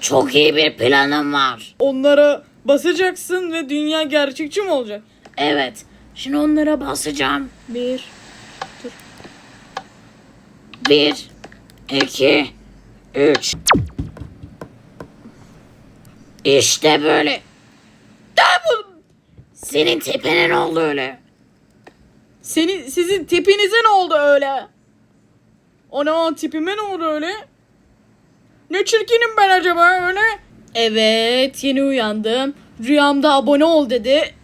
Çok iyi bir planım var. Onlara basacaksın ve dünya gerçekçi mi olacak? Evet. Şimdi onlara basacağım. Bir. Bir, iki, üç. İşte böyle. Da bu. Senin tepene ne oldu öyle? Senin, sizin tipinize ne oldu öyle? Ana tipime ne oldu öyle? Ne çirkinim ben acaba öyle? Evet yeni uyandım. Rüyamda abone ol dedi.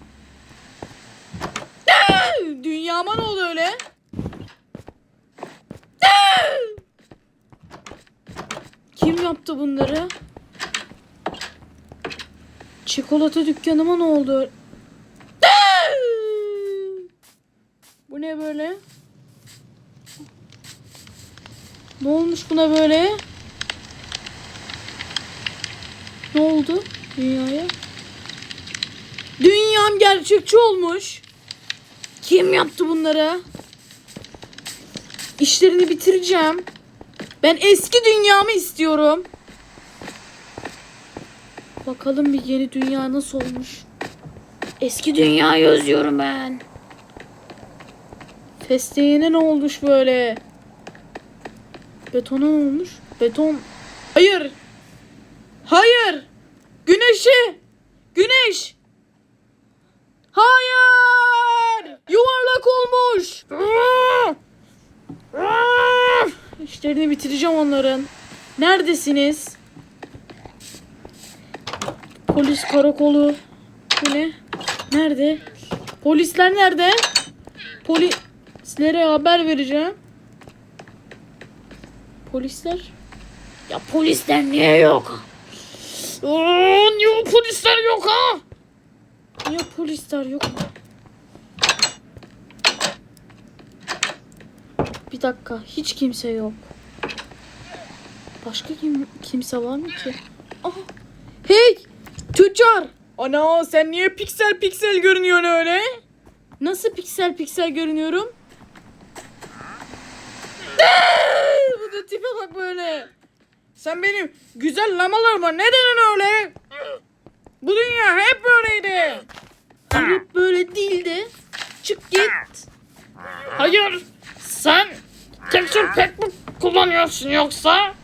Dünyama ne oldu öyle? Kim yaptı bunları? Çikolata dükkanıma ne oldu? Bu ne böyle? Ne olmuş buna böyle? Ne oldu dünyaya? Dünyam gerçekçi olmuş. Kim yaptı bunları? İşlerini bitireceğim. Ben eski dünyamı istiyorum. Bakalım bir yeni dünya nasıl olmuş. Eski dünyayı özlüyorum ben. Fesleğene ne olmuş böyle? Betona ne olmuş? Beton. Hayır. Hayır. Güneşi. Güneş. Hayır. Yuvarlak olmuş. İşlerini bitireceğim onların. Neredesiniz? Polis karakolu. Bu ne? Nerede? Polisler nerede? Polislere haber vereceğim. Polisler? Ya polisler niye yok? Aa, niye polisler yok ha? Niye polisler yok? Bir dakika, hiç kimse yok. Başka kim kimse var mı ki? Aha. Hey, tüccar. Ana sen niye piksel piksel görünüyorsun öyle? Nasıl piksel piksel görünüyorum? Bu da tipe bak böyle. Sen benim güzel lamalarıma ne dedin öyle? Bu dünya hep böyleydi. Hep böyle değildi. Çık git. Hayır. Sen tekstür pek mi kullanıyorsun yoksa?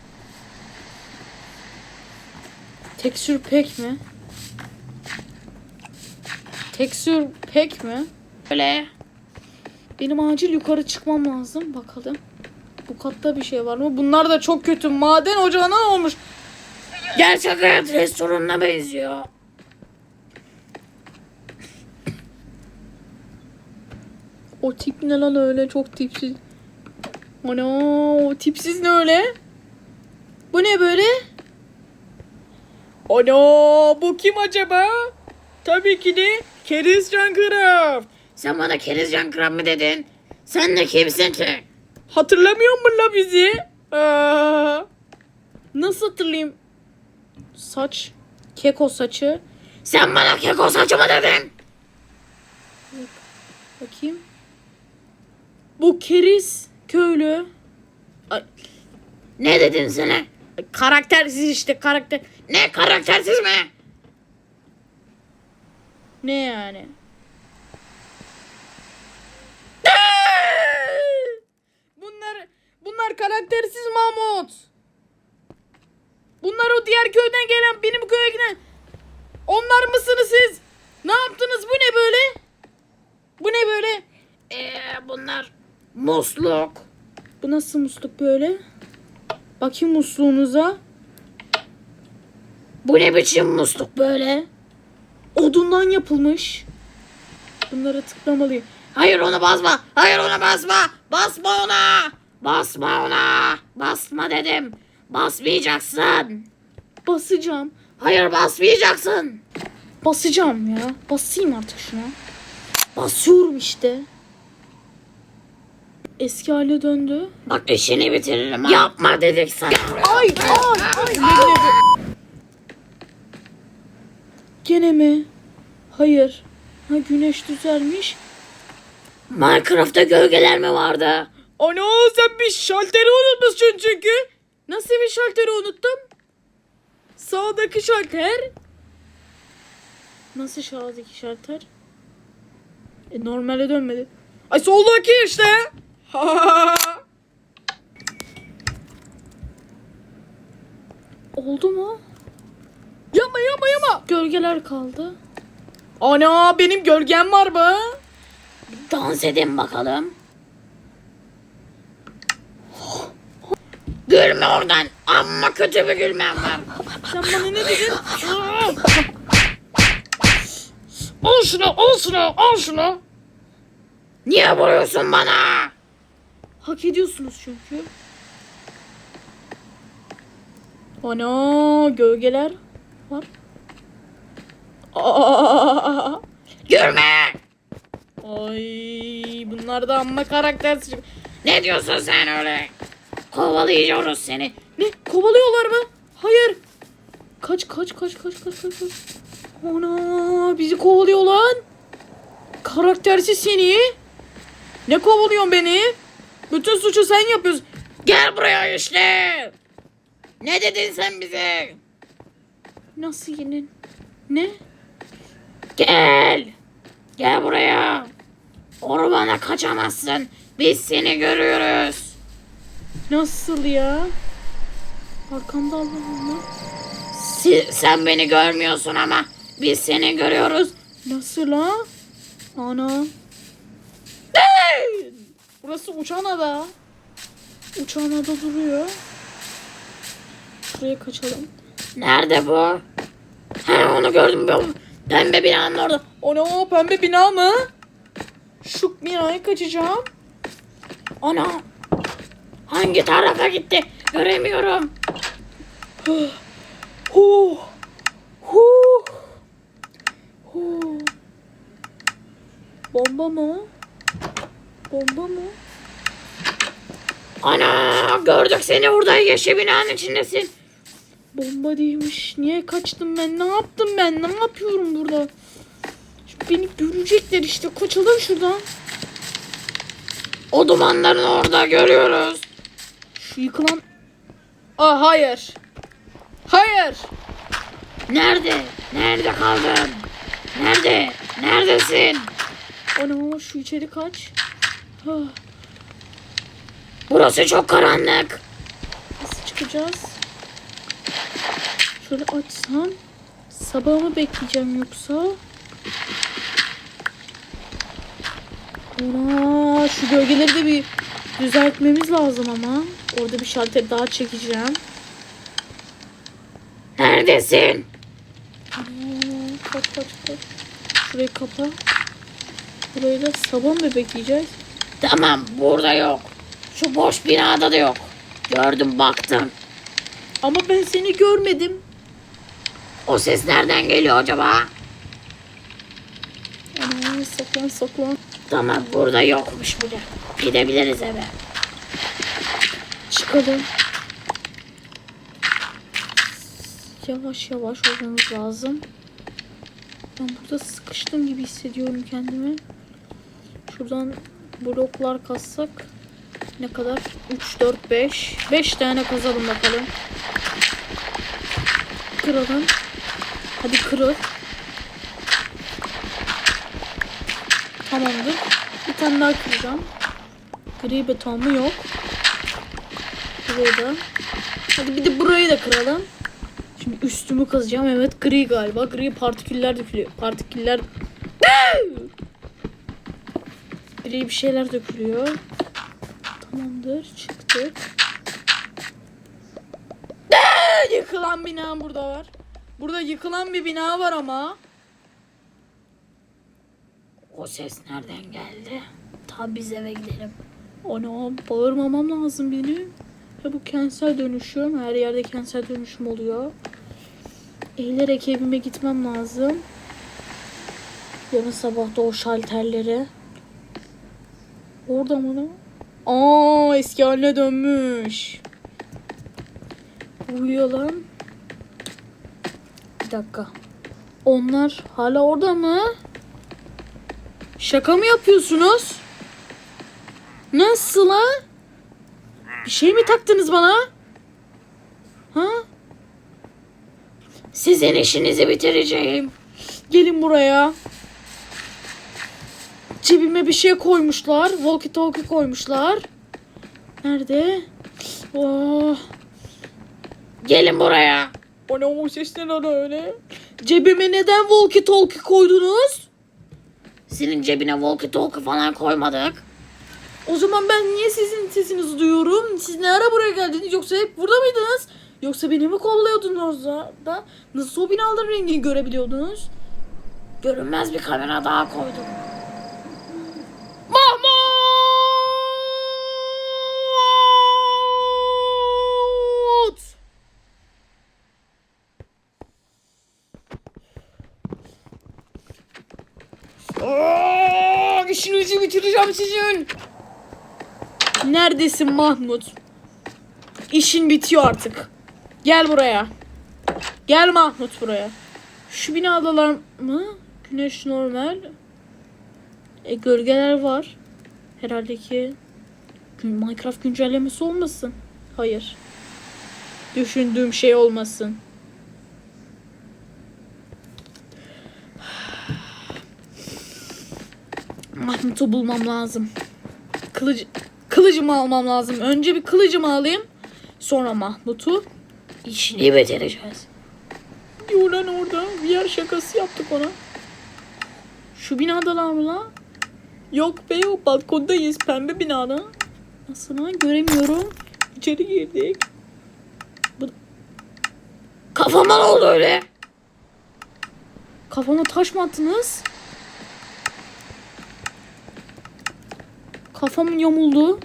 Tekstür pek mi? Tekstür pek mi? Öyle. Benim acil yukarı çıkmam lazım. Bakalım. Bu katta bir şey var mı? Bunlar da çok kötü. Maden ocağına olmuş. Gerçek hayat restoranına benziyor. O tip ne lan öyle çok tipsiz. Ana o tipsiz ne öyle? Bu ne böyle? Ana bu kim acaba? Tabii ki de Keris Craft. Sen bana kerizcan kram mı dedin? Sen de kimsin ki? Hatırlamıyor musun la bizi? Aa, nasıl hatırlayayım? Saç. Keko saçı. Sen bana keko saçı mı dedin? Bakayım. Bu Keris köylü. Ay, Ne dedin sana? karaktersiz işte karakter. Ne karaktersiz mi? Ne yani? Bunlar karaktersiz Mahmut. Bunlar o diğer köyden gelen benim köye giden. Onlar mısınız siz? Ne yaptınız? Bu ne böyle? Bu ne böyle? Ee, bunlar musluk. Bu nasıl musluk böyle? Bakayım musluğunuza. Bu ne biçim musluk böyle? Odundan yapılmış. Bunları tıklamalıyım. Hayır onu basma. Hayır ona basma. Basma ona. Basma ona. Basma dedim. Basmayacaksın. Basacağım. Hayır basmayacaksın. Basacağım ya. Basayım artık şuna. Basıyorum işte. Eski haline döndü. Bak işini bitiririm. ha. Yapma dedik sana. Ay ay ay. Gene mi? Hayır. Ha güneş düzelmiş. Minecraft'ta gölgeler mi vardı? Ana sen bir şalteri unutmuşsun çünkü. Nasıl bir şalteri unuttum? Sağdaki şalter. Nasıl sağdaki şalter? E normale dönmedi. Ay soldaki işte. Oldu mu? Yama yama yama. Gölgeler kaldı. Ana benim gölgem var be. Dans edin bakalım. Gülme oradan. Amma kötü bir gülmem var. Sen bana ne dedin? Al şunu, al şunu, al şunu. Niye vuruyorsun bana? Hak ediyorsunuz çünkü. Ana gölgeler var. Aa! Gülme. Ay bunlar da amma karaktersiz. Ne diyorsun sen öyle? Kovalayacağız seni. Ne kovalıyorlar mı? Hayır. Kaç kaç kaç kaç kaç kaç. Ana bizi kovalıyor lan. Karaktersiz seni. Ne kovalıyorsun beni? Bütün suçu sen yapıyorsun. Gel buraya işte. Ne dedin sen bize? Nasıl yine? Ne? Gel. Gel buraya. Ormana kaçamazsın. Biz seni görüyoruz. Nasıl ya? Arkamda Allah'ım Si- sen beni görmüyorsun ama biz seni görüyoruz. Nasıl la? Ana. Burası uçan ada. Uçan ada duruyor. Şuraya kaçalım. Nerede bu? Ha onu gördüm. bu Pembe binanın orada. Ana pembe bina mı? Şu binaya kaçacağım. Ana. Hangi tarafa gitti? Göremiyorum. Huh. Huh. Huh. Bomba mı? Bomba mı? Ana gördük seni orada yeşil binanın içindesin. Bomba değilmiş. Niye kaçtım ben? Ne yaptım ben? Ne yapıyorum burada? Şimdi beni görecekler işte. Kaçalım şuradan. O dumanların orada görüyoruz. Şu yıkılan... Aa hayır. Hayır. Nerede? Nerede kaldın? Nerede? Neredesin? Ana şu içeri kaç. Ah, Burası çok karanlık. nasıl çıkacağız? Şöyle açsam. Sabah mı bekleyeceğim yoksa? Ana şu gölgeleri de bir düzeltmemiz lazım ama. Orada bir şalter daha çekeceğim. Neredesin? Kaç kaç kaç. Şurayı kapa. Burayı da sabah mı bekleyeceğiz? Tamam burada yok. Şu boş binada da yok. Gördüm baktım. Ama ben seni görmedim. O ses nereden geliyor acaba? Ana saklan saklan. Tamam burada yokmuş bile. Gidebiliriz eve. Çıkalım. Yavaş yavaş olmamız lazım. Ben burada sıkıştım gibi hissediyorum kendimi. Şuradan bloklar kazsak ne kadar? 3, 4, 5. 5 tane kazalım bakalım. Kıralım. Hadi kırıl. Tamamdır. Bir tane daha kıracağım. Gri beton mu yok? Burayı da. Hadi bir de burayı da kıralım. Şimdi üstümü kazacağım. Evet gri galiba. Gri partiküller dökülüyor. Partiküller... Gri bir şeyler dökülüyor. Tamamdır. Çıktık. Yıkılan bina burada var. Burada yıkılan bir bina var ama. O ses nereden geldi? Tabi biz eve gidelim. Ana bağırmamam lazım benim. Ya bu kentsel dönüşüm. Her yerde kentsel dönüşüm oluyor. Eğilerek evime gitmem lazım. Yarın sabah da o şalterleri. Orada mı lan? Aa eski haline dönmüş. Uyuyor lan. Bir dakika. Onlar hala orada mı? Şaka mı yapıyorsunuz? Nasıl ha? Bir şey mi taktınız bana? Ha? Sizin işinizi bitireceğim. Gelin buraya. Cebime bir şey koymuşlar. Walkie talkie koymuşlar. Nerede? Oh. Gelin buraya. O ne o sesler öyle? Cebime neden walkie talkie koydunuz? Senin cebine walkie talkie falan koymadık. O zaman ben niye sizin sesinizi duyuyorum? Siz ne ara buraya geldiniz? Yoksa hep burada mıydınız? Yoksa beni mi kolluyordunuz da? Nasıl o binaların rengini görebiliyordunuz? Görünmez bir kamera daha koydum. Mahmut! Aa, işinizi bitireceğim sizin. Neredesin Mahmut? İşin bitiyor artık. Gel buraya. Gel Mahmut buraya. Şu binadalar mı? Güneş normal. E gölgeler var. Herhalde ki Minecraft güncellemesi olmasın. Hayır. Düşündüğüm şey olmasın. Mahmut'u bulmam lazım. Kılıcı, kılıcımı almam lazım. Önce bir kılıcımı alayım. Sonra Mahmut'u. İşini bitireceğiz. Diyor lan orada. Bir yer şakası yaptık ona. Şu binadalar mı lan? Yok be yok. Balkondayız. Pembe binada. Nasıl lan? Göremiyorum. İçeri girdik. Kafama ne oldu öyle? Kafama taş mı attınız? Kafam yamuldu.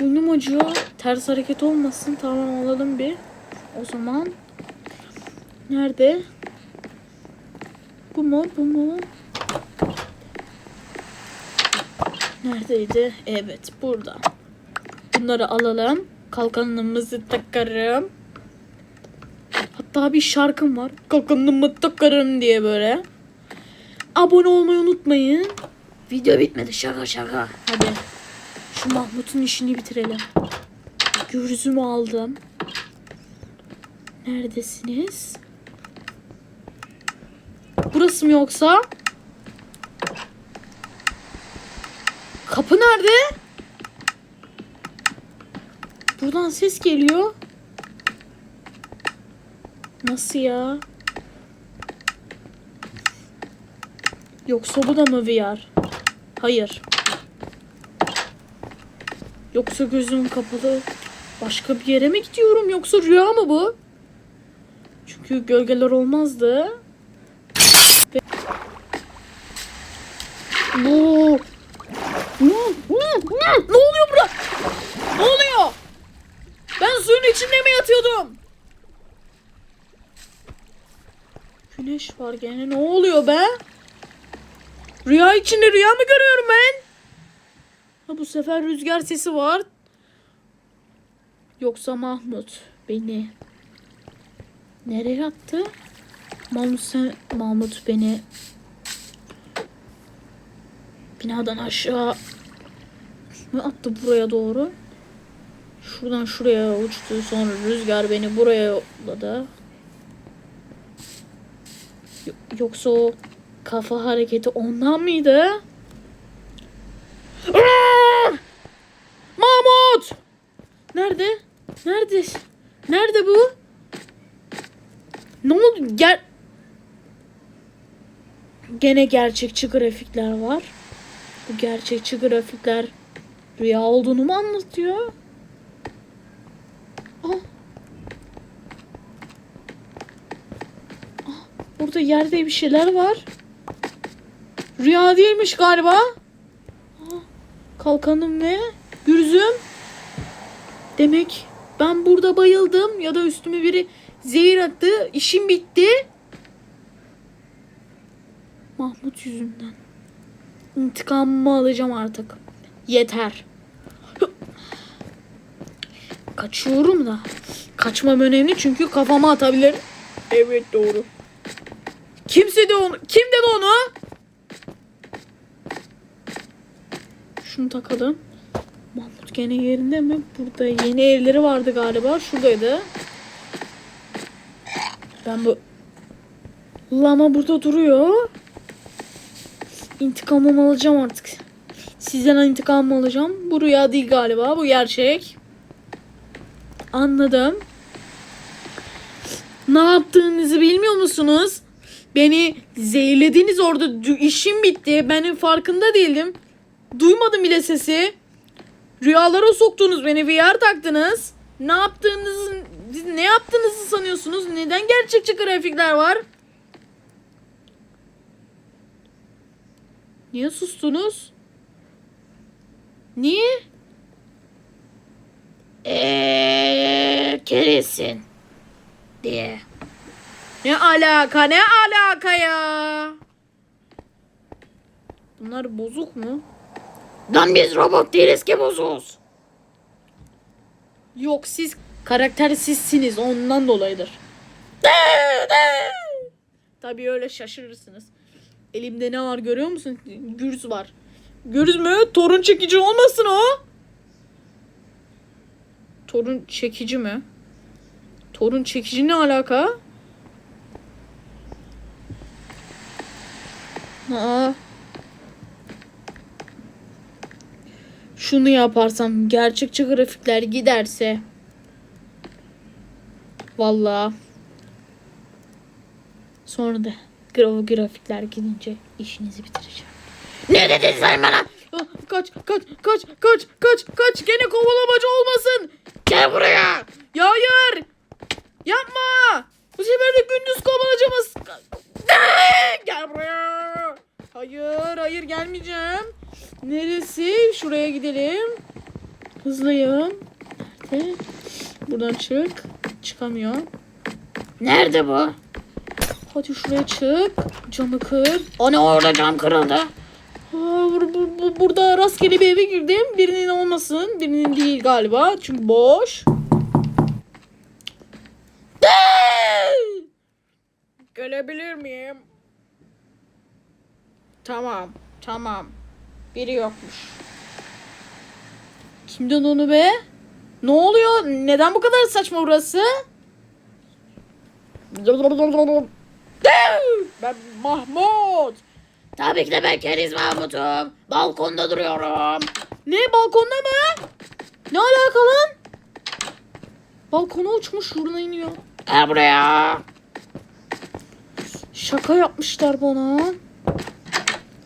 Burnum acıyor. Ters hareket olmasın. Tamam alalım bir. O zaman. Nerede? Bu mu? Bu mu? Neredeydi? Evet burada. Bunları alalım. Kalkanımızı takarım. Hatta bir şarkım var. Kalkanımı takarım diye böyle. Abone olmayı unutmayın. Video bitmedi şaka şaka. Hadi. Şu Mahmut'un işini bitirelim. Gürzümü aldım. Neredesiniz? Burası mı yoksa? Kapı nerede? Buradan ses geliyor. Nasıl ya? Yoksa bu da mı VR? Hayır. Yoksa gözüm kapalı başka bir yere mi gidiyorum yoksa rüya mı bu? Çünkü gölgeler olmazdı. Ve... Bu... Ne oluyor burada? Ne oluyor? Ben suyun içinde mi yatıyordum? Güneş var gene. Ne oluyor be? Rüya içinde rüya mı görüyorum ben? Ha bu sefer rüzgar sesi var. Yoksa Mahmut beni nereye attı? Mahmut sen Mahmut beni binadan aşağı mı attı buraya doğru? Şuradan şuraya uçtu. Sonra rüzgar beni buraya yolladı. Yo- Yoksa o kafa hareketi ondan mıydı? Mahmut! Nerede? Nerede? Nerede bu? Ne oldu? Gel. Gene gerçekçi grafikler var. Bu gerçekçi grafikler rüya olduğunu mu anlatıyor? Ah. Ah, Burada yerde bir şeyler var. Rüya değilmiş galiba. Ah, Kalkanım ve gürzüm. Demek ben burada bayıldım ya da üstüme biri zehir attı. İşim bitti. Mahmut yüzünden. İntikamımı alacağım artık. Yeter. Kaçıyorum da. Kaçmam önemli çünkü kafama atabilir. Evet doğru. Kimse de onu. Kim onu? Şunu takalım. Mahmut gene yerinde mi? Burada yeni evleri vardı galiba. Şuradaydı. Ben bu lama burada duruyor. İntikamımı alacağım artık. Sizden intikamımı alacağım. Bu rüya değil galiba. Bu gerçek. Anladım. Ne yaptığınızı bilmiyor musunuz? Beni zehirlediniz orada. İşim bitti. Benim farkında değildim. Duymadım bile sesi. Rüyalara soktunuz beni. VR taktınız. Ne yaptığınızı ne yaptığınızı sanıyorsunuz? Neden gerçekçi grafikler var? Niye sustunuz? Niye? Eee kerisin. Diye. Ne alaka ne alaka ya? Bunlar bozuk mu? Lan biz robot değiliz ki bozuz. Yok siz karakter sizsiniz ondan dolayıdır. Tabii öyle şaşırırsınız. Elimde ne var görüyor musun? Gürz var. Gürz mü? Torun çekici olmasın o? Torun çekici mi? Torun çekici ne alaka? Aa. Şunu yaparsam gerçekçi grafikler giderse Vallahi sonra da gra- grafikler gidince işinizi bitireceğim. Ne dedin sen bana? Ah, Kaç kaç kaç kaç kaç kaç gene kovalamacı olmasın. Gel buraya. Ya hayır. Yapma. Bu sefer de gündüz kovalayacağız. Gel buraya. Hayır hayır gelmeyeceğim. Neresi? Şuraya gidelim. Hızlıyım. Nerede? Buradan çık. Çıkamıyor. Nerede bu? Hadi şuraya çık. Camı kır. O ne orada cam kırıldı. Aa, bu- burada rastgele bir eve girdim. Birinin olmasın. Birinin değil galiba. Çünkü boş. Gelebilir miyim? Tamam. Tamam. Biri yokmuş. Kimden onu be? Ne oluyor? Neden bu kadar saçma burası? Ben Mahmut. Tabii ki de ben Keriz Mahmut'um. Balkonda duruyorum. Ne balkonda mı? Ne alaka lan? Balkona uçmuş şuruna iniyor. Gel buraya. Şaka yapmışlar bana.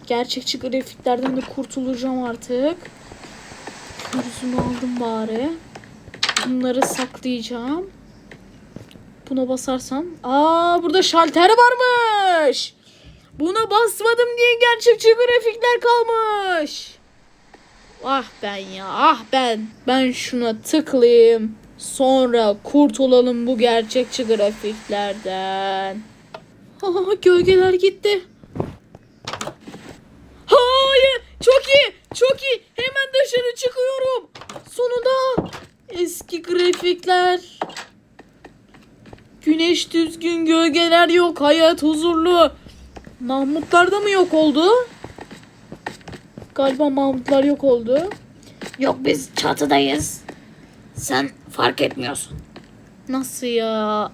Gerçekçi grafiklerden de kurtulacağım artık. Yüzümü aldım bari. Bunları saklayacağım. Buna basarsam. Aa burada şalter varmış. Buna basmadım diye gerçekçi grafikler kalmış. Ah ben ya ah ben. Ben şuna tıklayayım. Sonra kurtulalım bu gerçekçi grafiklerden. Aa, gölgeler gitti. Hayır. Çok iyi. Çok iyi. Hemen dışarı çıkıyorum. Sonunda eski grafikler. Güneş düzgün, gölgeler yok, hayat huzurlu. Mahmutlar da mı yok oldu? Galiba Mahmutlar yok oldu. Yok biz çatıdayız. Sen fark etmiyorsun. Nasıl ya?